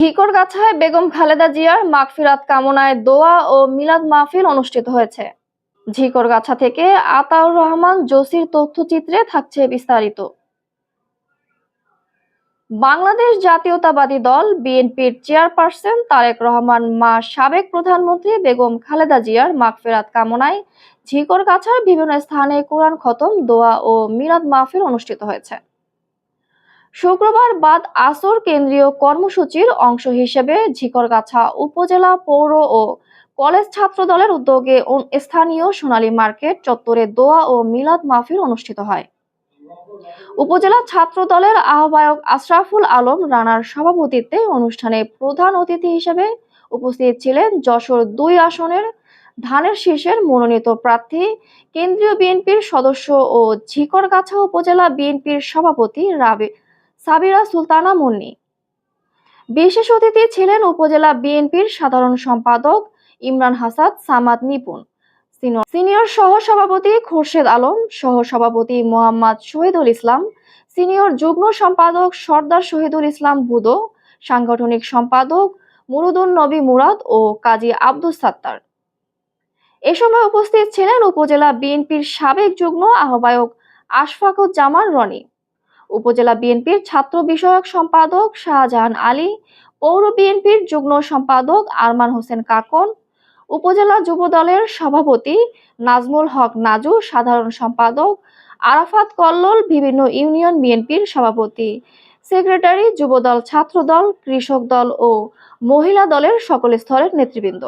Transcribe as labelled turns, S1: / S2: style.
S1: ঢিকরগাছায় বেগম খালেদা জিয়ার মাগফিরাত কামনায় দোয়া ও মিলাদ মাহফিল অনুষ্ঠিত হয়েছে ঝিকরগাছা থেকে আতাউর রহমান জসির তথ্যচিত্রে থাকছে বিস্তারিত বাংলাদেশ জাতীয়তাবাদী দল বিএনপির চেয়ারপারসন তারেক রহমান মা সাবেক প্রধানমন্ত্রী বেগম খালেদা জিয়ার মাগফেরাত কামনায় ঝিকরগাছার বিভিন্ন স্থানে কোরআন খতম দোয়া ও মিরাদ মাহফিল অনুষ্ঠিত হয়েছে শুক্রবার বাদ আসর কেন্দ্রীয় কর্মসূচির অংশ হিসেবে ঝিকরগাছা উপজেলা পৌর ও কলেজ ছাত্র দলের উদ্যোগে স্থানীয় সোনালী মার্কেট চত্বরে দোয়া ও মিলাদ মাহফিল অনুষ্ঠিত হয় উপজেলা ছাত্র দলের আহ্বায়ক আশরাফুল আলম রানার সভাপতিত্বে অনুষ্ঠানে প্রধান অতিথি হিসেবে উপস্থিত ছিলেন যশোর দুই আসনের ধানের শীর্ষের মনোনীত প্রার্থী কেন্দ্রীয় বিএনপির সদস্য ও ঝিকরগাছা উপজেলা বিএনপির সভাপতি রাবে সাবিরা সুলতানা মুন্নি বিশেষ অতিথি ছিলেন উপজেলা বিএনপির সাধারণ সম্পাদক ইমরান হাসাদ সামাদ নিপুন সিনিয়র সহসভাপতি খোরশেদ আলম সহসভাপতি মোহাম্মদ শহীদুল ইসলাম সিনিয়র যুগ্ম সম্পাদক সর্দার শহীদুল ইসলাম বুদো সাংগঠনিক সম্পাদক মুরুদুন নবী মুরাদ ও কাজী আব্দুস সাত্তার এ সময় উপস্থিত ছিলেন উপজেলা বিএনপির সাবেক যুগ্ম আহ্বায়ক আশফাকুজ্জামান রনি উপজেলা বিএনপির ছাত্র বিষয়ক সম্পাদক শাহজাহান আলী পৌর বিএনপির যুগ্ম সম্পাদক আরমান হোসেন কাকন উপজেলা যুব দলের সভাপতি নাজমুল হক নাজু সাধারণ সম্পাদক আরাফাত কল্লোল বিভিন্ন ইউনিয়ন বিএনপির সভাপতি সেক্রেটারি যুবদল ছাত্রদল কৃষক দল ও মহিলা দলের সকল স্তরের নেতৃবৃন্দ